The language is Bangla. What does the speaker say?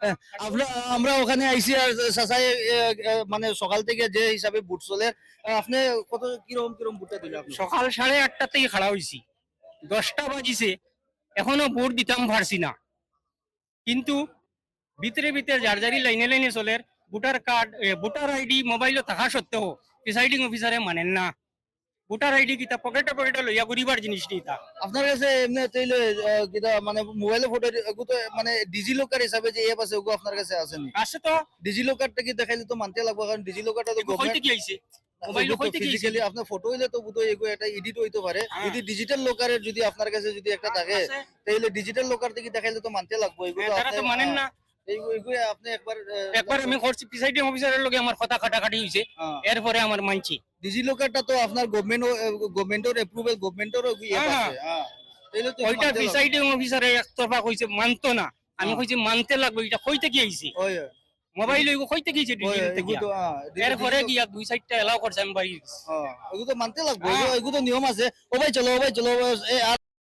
আমরা ওখানে আইসি আর চাচাই মানে সকাল থেকে যে হিসাবে বুট চলে আপনি কত, কীরকম কীরকম বুটটা দিলে আপনি? সকাল সাড়ে আটটা থেকে খাড়া হয়েছি দশটা বাজিছে, এখনও ভোট দিতাম পারছি না। কিন্তু ভিতরে ভিতরে যার যারি লাইনে লাইনে চলে, ভোটার কার্ড ভোটার আইডি, মোবাইলও থাকা সত্ত্বেও প্রিসাইডিং অফিসারে মানেন না। ভোটার আইডি কিতা পকেটে পকেটে লইয়া ঘুরিবার জিনিস নিতা আপনার কাছে এমনি আহ, কিটা মানে মোবাইলে ফটো তো মানে ডিজি লকার হিসাবে যে এপ আছে ওগু আপনার কাছে আছে নি আছে তো। ডিজি লকারটা কি দেখাইলে তো মানতে লাগবে কারণ ডিজি লকারটা তো এগু কি আইছে মোবাইল হইতে কি আইছে ফিজিক্যালি আপনার ফটো হইলে তো বুধ এগু এটা এডিট হইতে পারে। হ্যাঁ। যদি ডিজিটাল লকারের যদি আপনার কাছে যদি একটা থাকে আছে। তাইলে ডিজিটাল লকার থেকে দেখাইলে তো মানতে লাগবে এগুলো হ্যাঁ, তারা তো মানেন না। আপনি একবার একবার আমি করছি প্রিসাইডিং অফিসারের লগে আমার কথা কাটাকাটি হয়েছে হ্যাঁ। এরপরে আমার মানছি। ডিজি তো আপনার গভর্নমেন্ট গভর্নমেন্টের অ্যাপ্রুভাল গভর্নমেন্টের হ্যাঁ। হ্যাঁ। তাইলে তো ওইটা প্রিসাইডিং অফিসারে একতরফা কইছে মানতো না। আমি। কইছি মানতে লাগবে এটা কইতে কি আইছে? মোবাইল ওই কইতে গিয়েছে এরপরে গিয়া দুই সাইডটা এলাও করছে আমি বাড়ি এগুলো তো মানতে লাগবে তো নিয়ম আছে। ও ভাই চলো ও ভাই চলো